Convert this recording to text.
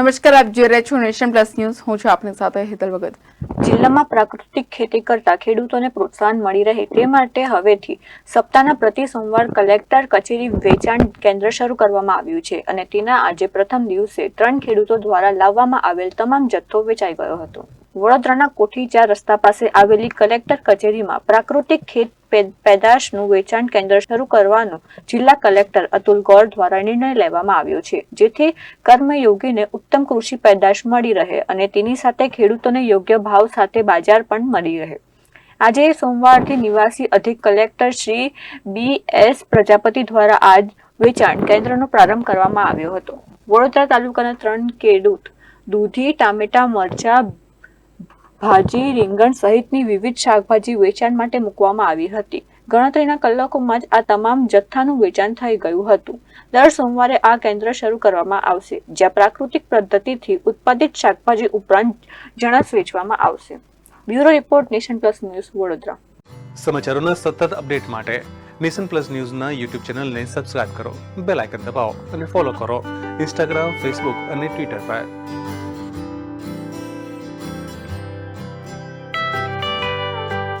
નમસ્કાર, આપ જોઈ રહ્યા છો નેશન પ્લસ ન્યૂઝ. હું છું આપની સાથે હેતલ ભગત. જિલ્લામાં પ્રાકૃતિક ખેતી કરતા ખેડૂતોને પ્રોત્સાહન મળી રહે તે માટે હવેથી સપ્તાહના પ્રતિ સોમવાર કલેક્ટર કચેરી વેચાણ કેન્દ્ર શરૂ કરવામાં આવ્યું છે અને તેના આજે પ્રથમ દિવસે ત્રણ ખેડૂતો દ્વારા લાવવામાં આવેલ તમામ જથ્થો વેચાઈ ગયો હતો. વડોદરાના કોઠીચા રસ્તા પાસે આવેલી કલેક્ટર કચેરીમાં પ્રાકૃતિક ખેત પેદાશનું વેચાણ કેન્દ્ર શરૂ કરવાનો જિલ્લા કલેક્ટર અતુલ ગોર દ્વારા નિર્ણય લેવામાં આવ્યો છે, જેથી કર્મયોગીને ઉત્તમ કૃષિ પેદાશ મળી રહે અને તેની સાથે ખેડૂતોને યોગ્ય ભાવ સાથે બજાર પણ મળી રહે. આજે સોમવારથી નિવાસી અધિક collector Shri B S Prajapati દ્વારા આજ વેચાણ કેન્દ્રનો પ્રારંભ કરવામાં આવ્યો હતો. વડોદરા તાલુકાના ત્રણ ખેડૂત, દૂધી, ટામેટા, મરચા ભાજી, રીંગણ સહિતની વિવિધ શાકભાજી વેચાણ માટે મૂકવામાં આવી હતી. ગણતરીના કલાકોમાં જ આ તમામ જથ્થાનું વેચાણ થઈ ગયું હતું. દર સોમવારે આ કેન્દ્ર શરૂ કરવામાં આવશે, જ્યાં પ્રાકૃતિક પદ્ધતિથી ઉત્પાદિત શાકભાજી ઉપરાંત જણસ વેચવામાં આવશે. Bureau report Nation Plus News Vadodara. સમાચારોના સતત અપડેટ માટે નેશન પ્લસ ન્યૂઝના યુટ્યુબ ચેનલને સબસ્ક્રાઇબ કરો, બેલ આઇકન દબાવો અને ફોલો કરો. ઇન્સ્ટાગ્રામ, ફેસબુક અને ટ્વિટર પર.